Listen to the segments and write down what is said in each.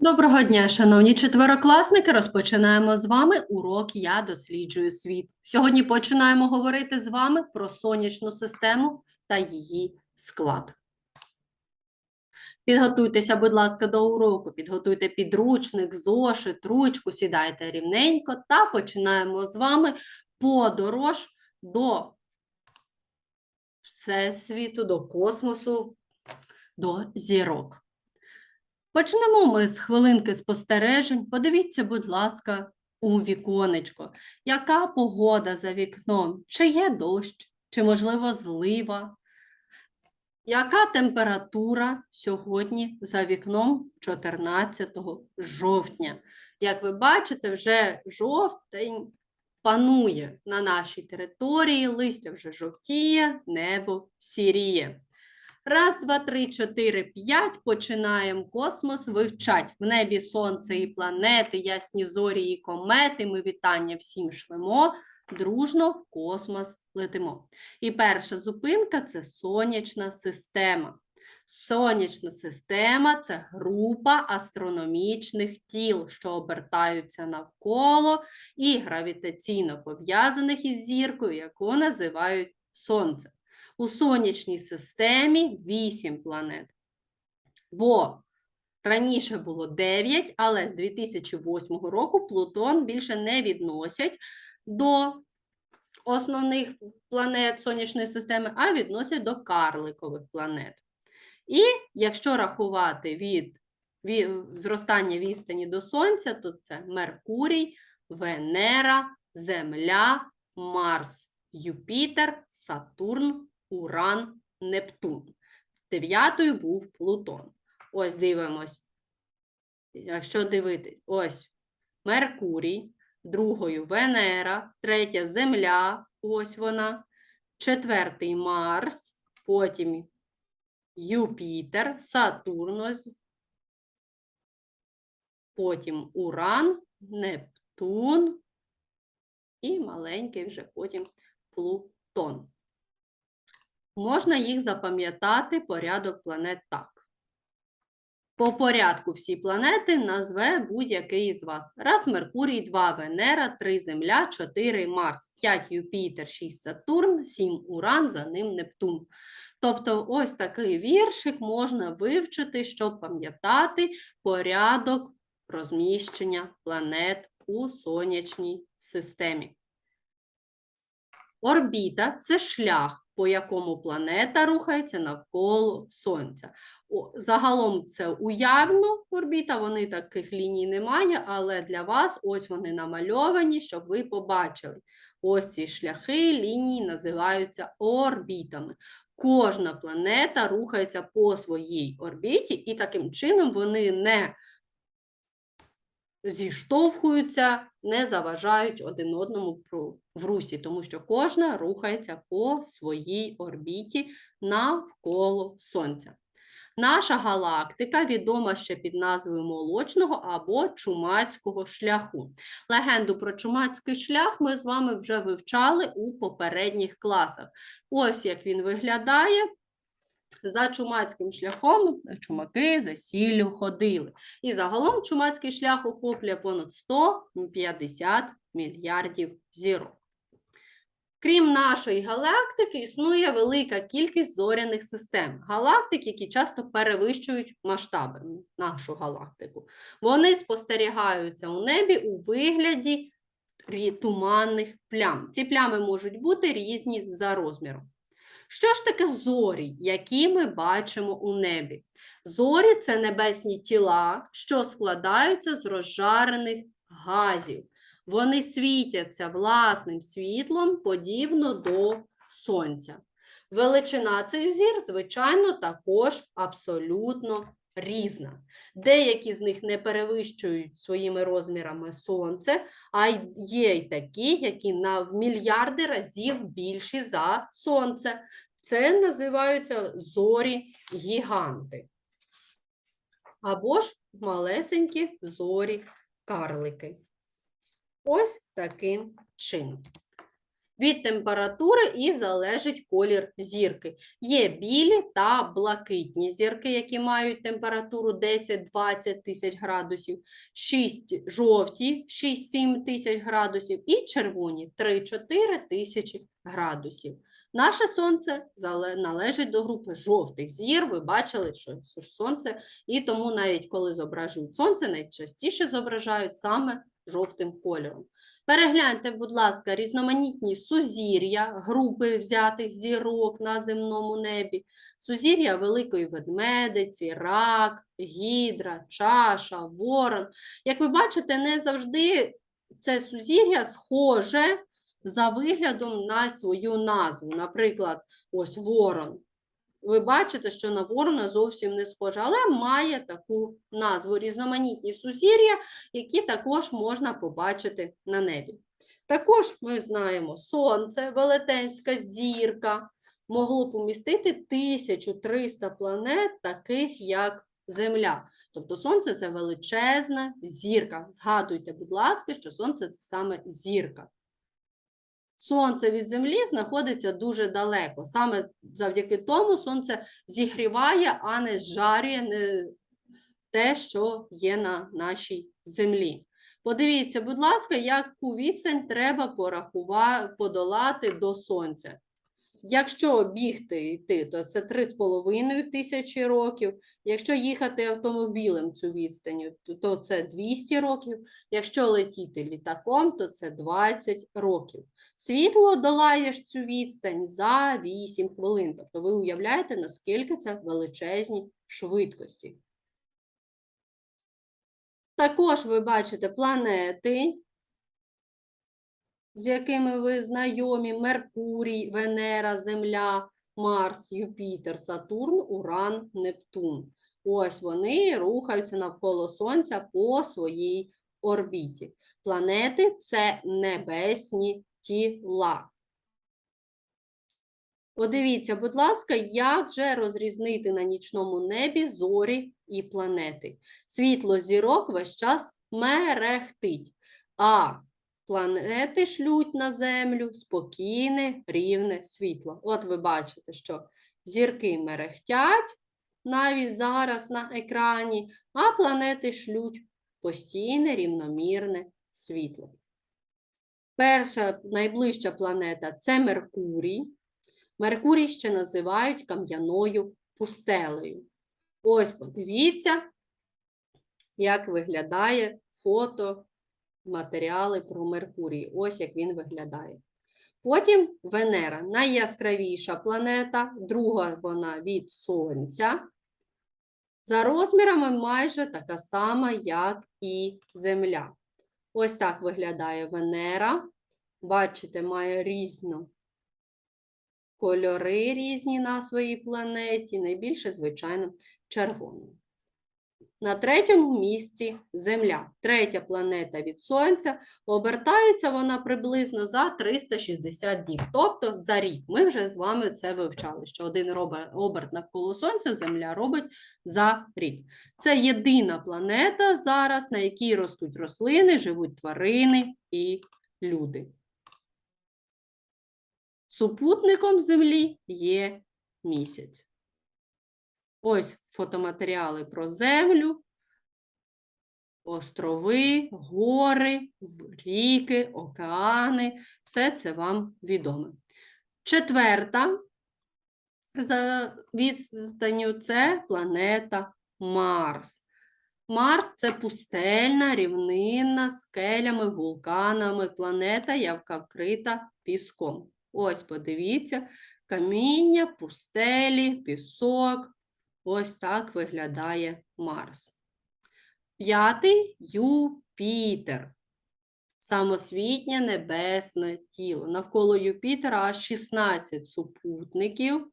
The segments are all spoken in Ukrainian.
Доброго дня, шановні четверокласники. Розпочинаємо з вами урок Я досліджую світ. Сьогодні починаємо говорити з вами про сонячну систему та її склад. Підготуйтеся, будь ласка, до уроку, підготуйте підручник, зошит, ручку, сідайте рівненько та починаємо з вами подорож до Всесвіту, до космосу, до зірок. Почнемо ми з хвилинки спостережень. Подивіться, будь ласка, у віконечко. Яка погода за вікном? Чи є дощ, чи, можливо, злива? Яка температура сьогодні за вікном 14 жовтня? Як ви бачите, вже жовтень панує на нашій території, листя вже жовтіє, небо сіріє. Раз, два, три, чотири, п'ять. Починаємо космос вивчать. В небі сонце і планети, ясні зорі і комети. Ми вітання всім шлемо. Дружно в космос летимо. І перша зупинка це сонячна система. Сонячна система це група астрономічних тіл, що обертаються навколо і гравітаційно пов'язаних із зіркою, яку називають Сонце у сонячній системі 8 планет. Бо раніше було 9, але з 2008 року Плутон більше не відносять до основних планет сонячної системи, а відносять до карликових планет. І якщо рахувати від, зростання відстані до Сонця, то це Меркурій, Венера, Земля, Марс, Юпітер, Сатурн, Уран, Нептун. Дев'ятою був Плутон. Ось дивимось. Якщо дивитись, ось Меркурій, другою Венера, третя Земля, ось вона, четвертий Марс, потім Юпітер, Сатурн, потім Уран, Нептун і маленький вже потім Плутон. Можна їх запам'ятати порядок планет так. По порядку всі планети назве будь-який із вас. Раз Меркурій, 2 Венера, 3 Земля, 4 Марс, 5 Юпітер, 6 Сатурн, 7 Уран, за ним Нептун. Тобто ось такий віршик можна вивчити, щоб пам'ятати порядок розміщення планет у сонячній системі. Орбіта це шлях, по якому планета рухається навколо Сонця. Загалом це уявно орбіта, вони таких ліній немає, але для вас ось вони намальовані, щоб ви побачили. Ось ці шляхи лінії називаються орбітами. Кожна планета рухається по своїй орбіті, і таким чином вони не зіштовхуються, не заважають один одному в русі, тому що кожна рухається по своїй орбіті навколо Сонця. Наша галактика відома ще під назвою Молочного або Чумацького шляху. Легенду про Чумацький шлях ми з вами вже вивчали у попередніх класах. Ось як він виглядає. За чумацьким шляхом чумаки за сіллю ходили. І загалом чумацький шлях охоплює понад 150 мільярдів зірок. Крім нашої галактики, існує велика кількість зоряних систем. Галактик, які часто перевищують масштаби нашу галактику. Вони спостерігаються у небі у вигляді туманних плям. Ці плями можуть бути різні за розміром. Що ж таке зорі, які ми бачимо у небі? Зорі це небесні тіла, що складаються з розжарених газів. Вони світяться власним світлом подібно до сонця. Величина цих зір, звичайно, також абсолютно різна. Деякі з них не перевищують своїми розмірами сонце, а є й такі, які на в мільярди разів більші за сонце. Це називаються зорі гіганти. Або ж малесенькі зорі карлики. Ось таким чином. Від температури і залежить колір зірки. Є білі та блакитні зірки, які мають температуру 10-20 тисяч градусів, 6 жовті 6-7 тисяч градусів і червоні 3-4 тисячі градусів. Наше сонце належить до групи жовтих зір. Ви бачили, що це сонце, і тому навіть коли зображують сонце, найчастіше зображають саме жовтим кольором. Перегляньте, будь ласка, різноманітні сузір'я, групи взятих зірок на земному небі, сузір'я Великої Ведмедиці, Рак, Гідра, Чаша, Ворон. Як ви бачите, не завжди це сузір'я схоже за виглядом на свою назву. Наприклад, ось Ворон. Ви бачите, що на ворона зовсім не схоже, але має таку назву різноманітні сузір'я, які також можна побачити на небі. Також ми знаємо Сонце, велетенська зірка, могло помістити 1300 планет, таких як Земля. Тобто Сонце це величезна зірка. Згадуйте, будь ласка, що Сонце це саме зірка. Сонце від Землі знаходиться дуже далеко. Саме завдяки тому Сонце зігріває, а не зжарює не те, що є на нашій землі. Подивіться, будь ласка, яку відстань треба порахувати, подолати до Сонця. Якщо бігти йти, то це 3,5 тисячі років. Якщо їхати автомобілем цю відстань, то- це 200 років. Якщо летіти літаком, то це 20 років. Світло долає ж цю відстань за 8 хвилин. Тобто ви уявляєте, наскільки це величезні швидкості. Також ви бачите планети, з якими ви знайомі: Меркурій, Венера, Земля, Марс, Юпітер, Сатурн, Уран, Нептун. Ось вони рухаються навколо Сонця по своїй орбіті. Планети це небесні тіла. Подивіться, будь ласка, як же розрізнити на нічному небі зорі і планети. Світло зірок весь час мерехтить, а планети шлють на Землю спокійне, рівне світло. От ви бачите, що зірки мерехтять навіть зараз на екрані, а планети шлють постійне, рівномірне світло. Перша найближча планета це Меркурій. Меркурій ще називають кам'яною пустелею. Ось подивіться, як виглядає фото, матеріали про Меркурій. Ось як він виглядає. Потім Венера найяскравіша планета, друга вона від Сонця. За розмірами майже така сама, як і Земля. Ось так виглядає Венера. Бачите, має різну кольори різні на своїй планеті, найбільше, звичайно, червоний. На третьому місці Земля. Третя планета від Сонця. Обертається вона приблизно за 360 діб, тобто за рік. Ми вже з вами це вивчали, що один оберт навколо Сонця Земля робить за рік. Це єдина планета зараз, на якій ростуть рослини, живуть тварини і люди. Супутником Землі є місяць. Ось фотоматеріали про Землю, острови, гори, ріки, океани. Все це вам відоме. Четверта за відстанню це планета Марс. Марс це пустельна, рівнинна, скелями, вулканами планета, яка вкрита піском. Ось подивіться, каміння, пустелі, пісок. Ось так виглядає Марс. П'ятий Юпітер. Самосвітнє небесне тіло. Навколо Юпітера аж 16 супутників.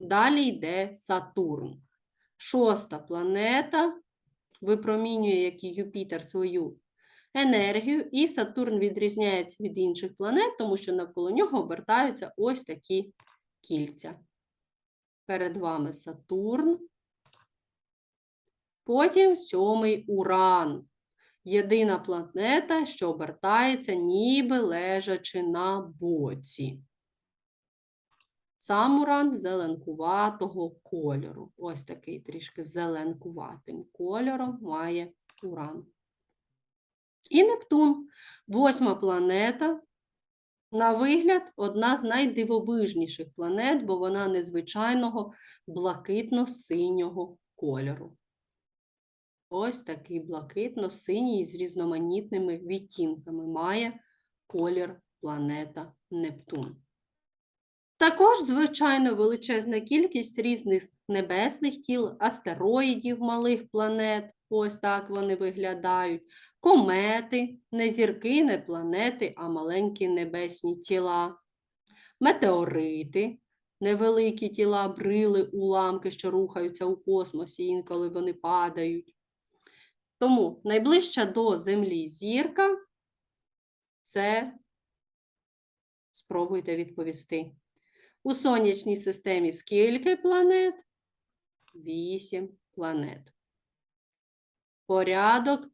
Далі йде Сатурн. Шоста планета випромінює, як і Юпітер, свою енергію, і Сатурн відрізняється від інших планет, тому що навколо нього обертаються ось такі кільця. Перед вами Сатурн. Потім сьомий Уран. Єдина планета, що обертається, ніби лежачи на боці. Сам уран зеленкуватого кольору. Ось такий трішки зеленкуватим кольором має уран. І Нептун восьма планета. На вигляд, одна з найдивовижніших планет, бо вона незвичайного блакитно-синього кольору. Ось такий блакитно-синій з різноманітними відтінками має колір планета Нептун. Також, звичайно, величезна кількість різних небесних тіл, астероїдів малих планет. Ось так вони виглядають. Комети, не зірки, не планети, а маленькі небесні тіла. Метеорити, невеликі тіла, брили, уламки, що рухаються у космосі, інколи вони падають. Тому найближча до Землі зірка це спробуйте відповісти. У сонячній системі скільки планет? Вісім планет. Порядок.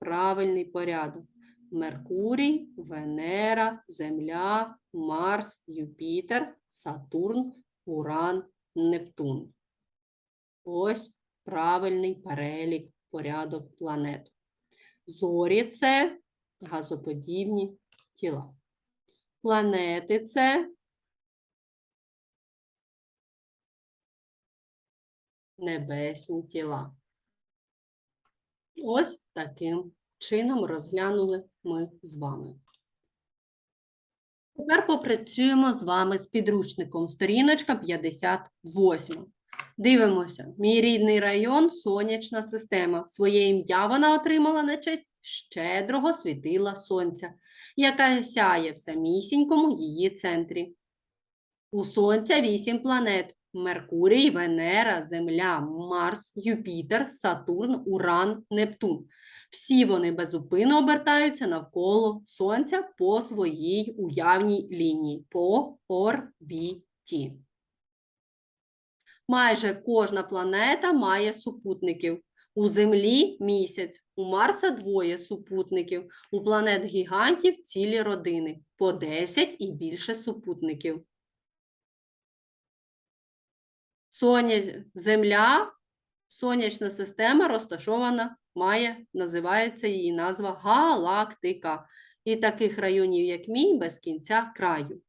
Правильний порядок. Меркурій, Венера, Земля, Марс, Юпітер, Сатурн, Уран, Нептун. Ось правильний перелік порядок планет. Зорі це газоподібні тіла. Планети це небесні тіла. Ось таким чином розглянули ми з вами. Тепер попрацюємо з вами з підручником. Сторіночка 58. Дивимося. Мій рідний район сонячна система. Своє ім'я вона отримала на честь щедрого світила сонця, яка сяє в самісінькому її центрі. У Сонця вісім планет: Меркурій, Венера, Земля, Марс, Юпітер, Сатурн, Уран, Нептун. Всі вони безупинно обертаються навколо Сонця по своїй уявній лінії, по орбіті. Майже кожна планета має супутників. У Землі місяць, у Марса двоє супутників, у планет гігантів цілі родини, по 10 і більше супутників. Соня... Земля, сонячна система розташована, має, називається її назва галактика. І таких районів, як мій, без кінця краю.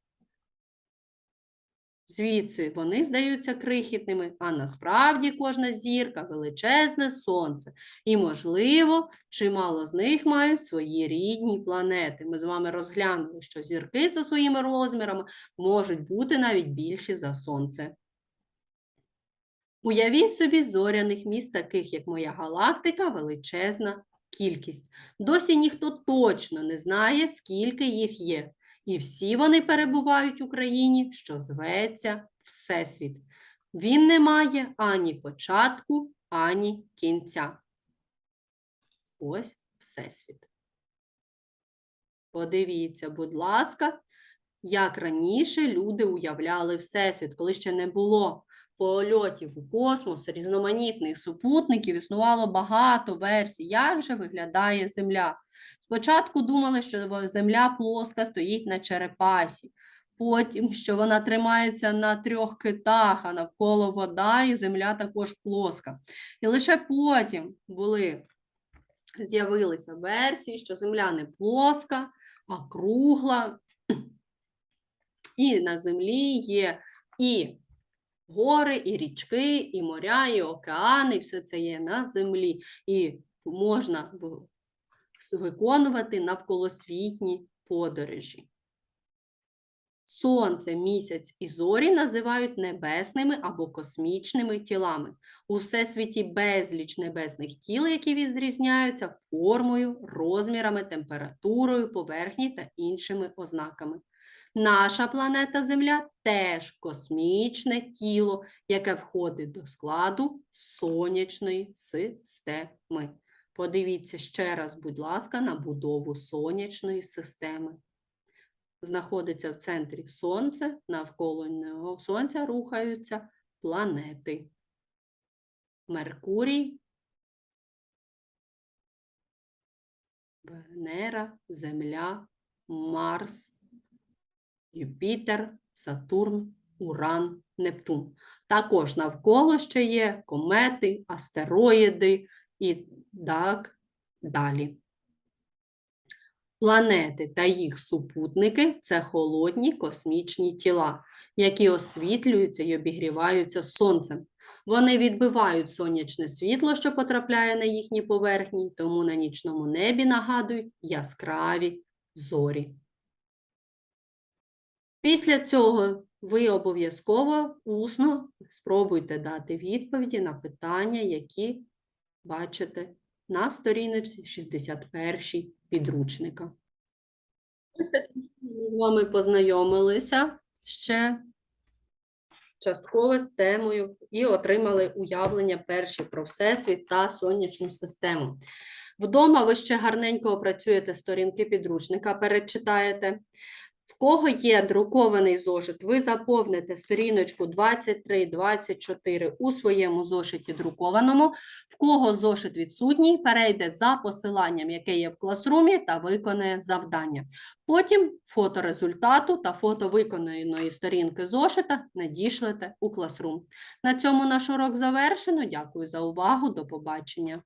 Звідси вони здаються крихітними, а насправді кожна зірка величезне сонце. І, можливо, чимало з них мають свої рідні планети. Ми з вами розглянули, що зірки за своїми розмірами можуть бути навіть більші за сонце. Уявіть собі зоряних міст, таких як моя галактика, величезна кількість. Досі ніхто точно не знає, скільки їх є. І всі вони перебувають в Україні, що зветься Всесвіт. Він не має ані початку, ані кінця. Ось Всесвіт. Подивіться, будь ласка, як раніше люди уявляли Всесвіт, коли ще не було польотів у космос, різноманітних супутників, існувало багато версій, як же виглядає Земля. Спочатку думали, що Земля плоска стоїть на черепасі, потім, що вона тримається на трьох китах, а навколо вода, і земля також плоска. І лише потім були, з'явилися версії, що Земля не плоска, а кругла. І на землі є і гори, і річки, і моря, і океани, і все це є на землі. І можна виконувати навколосвітні подорожі. Сонце, місяць і зорі називають небесними або космічними тілами. У всесвіті безліч небесних тіл, які відрізняються формою, розмірами, температурою, поверхні та іншими ознаками. Наша планета Земля теж космічне тіло, яке входить до складу сонячної системи. Подивіться ще раз, будь ласка, на будову сонячної системи. Знаходиться в центрі Сонце, навколо нього Сонця рухаються планети. Меркурій, Венера, Земля, Марс, Юпітер, Сатурн, Уран, Нептун. Також навколо ще є комети, астероїди і так далі. Планети та їх супутники це холодні космічні тіла, які освітлюються і обігріваються сонцем. Вони відбивають сонячне світло, що потрапляє на їхні поверхні, тому на нічному небі нагадують яскраві зорі. Після цього ви обов'язково усно спробуйте дати відповіді на питання, які бачите на сторіночці 61 підручника. Ось таким чином ми з вами познайомилися ще частково з темою і отримали уявлення перші про Всесвіт та сонячну систему. Вдома ви ще гарненько опрацюєте сторінки підручника, перечитаєте. В кого є друкований зошит, ви заповните сторіночку 23-24 у своєму зошиті друкованому. В кого зошит відсутній, перейде за посиланням, яке є в класрумі, та виконає завдання. Потім фото результату та фото виконаної сторінки зошита надішлете у класрум. На цьому наш урок завершено. Дякую за увагу. До побачення.